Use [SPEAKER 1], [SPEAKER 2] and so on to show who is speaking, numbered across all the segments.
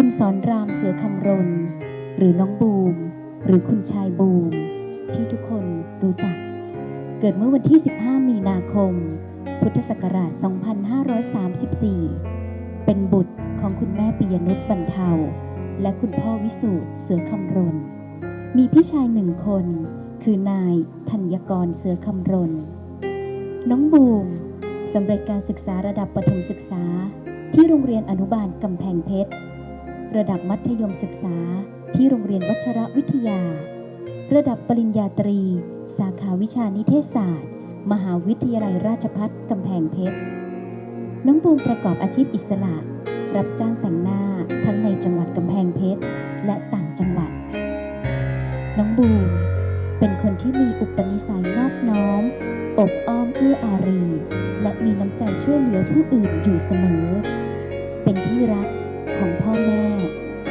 [SPEAKER 1] ุณสอนรามเสือคำรณหรือน้องบูม หรือคุณชายบูม ที่ทุกคนรู้จัก เกิดเมื่อวันที่ 15 มีนาคม พุทธศักราช 2534 เป็นบุตรของคุณแม่ปิยนุชบรรเทา และคุณพ่อวิสูตรเสือคำรณมีพี่ชายหนึ่งคน คือนายธัญกรเสือคำรณน้องบูมสำเร็จการศึกษาระดับประถมศึกษาที่โรงเรียนอนุบาลกำแพงเพชร ระดับมัธยมศึกษาที่โรงเรียนวัชรวิทยา ระดับปริญญาตรี สาขาวิชานิเทศศาสตร์ มหาวิทยาลัยราชภัฏกำแพงเพชร น้องบูมประกอบอาชีพอิสระ รับจ้างแต่งหน้าทั้งในจังหวัดกำแพงเพชร และต่างจังหวัด น้องบูมเป็นคนที่มีอุปนิสัยนอบน้อม อบอ้อมเอื้ออารี และมีน้ำใจช่วยเหลือผู้อื่นอยู่เสมอ เป็นที่รัก ของพ่อแม่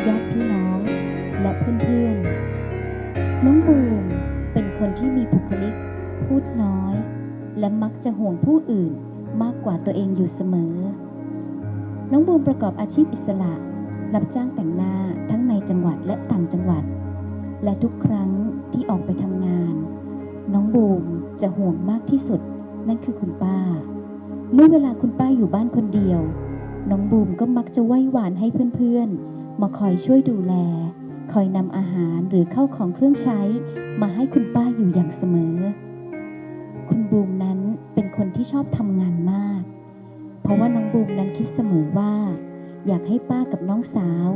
[SPEAKER 1] ญาติพี่น้อง และเพื่อนๆ น้องบูมเป็นคนที่มีบุคลิก พูดน้อย และมักจะห่วงผู้อื่นมากกว่าตัวเองอยู่เสมอ น้องบูมประกอบอาชีพอิสระ รับจ้างแต่งหน้าทั้งในจังหวัดและต่างจังหวัด และทุกครั้งที่ออกไปทำงาน น้องบูมจะห่วงมากที่สุดนั่นคือคุณป้า เมื่อเวลาคุณป้าอยู่บ้านคนเดียว น้องบูมก็มักจะไหว้หวานให้เพื่อนๆ มาคอยช่วยดูแล คอยนำอาหารหรือเข้าของเครื่องใช้ มาให้คุณป้าอยู่อย่างเสมอ คุณบูมนั้นเป็นคนที่ชอบทำงานมาก เพราะว่าน้องบูมนั้นคิดเสมอว่า อยากให้ป้ากับน้องสาว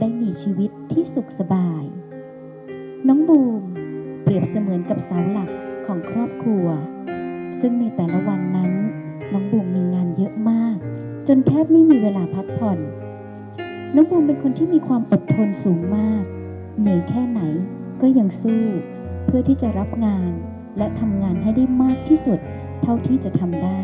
[SPEAKER 1] ได้มีชีวิตที่สุขสบาย น้องบูม เปรียบเสมือนกับเสาหลักของครอบครัว ซึ่งในแต่ละวันนั้น น้องบูมมีงานเยอะมาก นแทบไม่มีเวลาพักผ่อน น้องบูมเป็นคนที่มีความอดทนสูงมาก เหนื่อยแค่ไหนก็ยังสู้ เพื่อที่จะรับงานและทำงานให้ได้มากที่สุดเท่าที่จะทำได้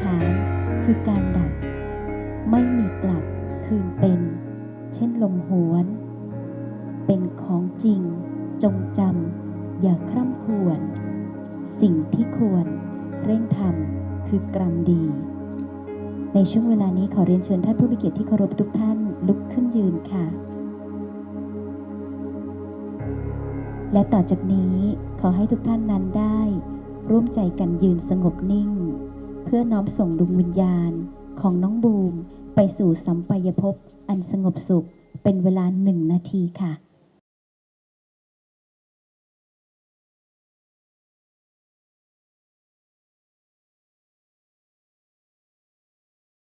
[SPEAKER 1] ขารคือการดับ ไม่มีกลับคืนเป็น เช่นลมหวน เป็นของจริง จงจำอย่าคร่ำควร สิ่งที่ควรเร่งทำคือกรรมดี ในช่วงเวลานี้ขอเรียนเชิญท่านผู้มีเกียรติที่เคารพทุกท่านลุกขึ้นยืนค่ะ และต่อจากนี้ขอให้ทุกท่านนั้นได้ ร่วมใจกันยืนสงบนิ่ง เพื่อน้อมส่งดวงวิญญาณของน้องบูม ไปสู่สัมปายภพอันสงบสุขเป็นเวลาหนึ่งนาทีค่ะ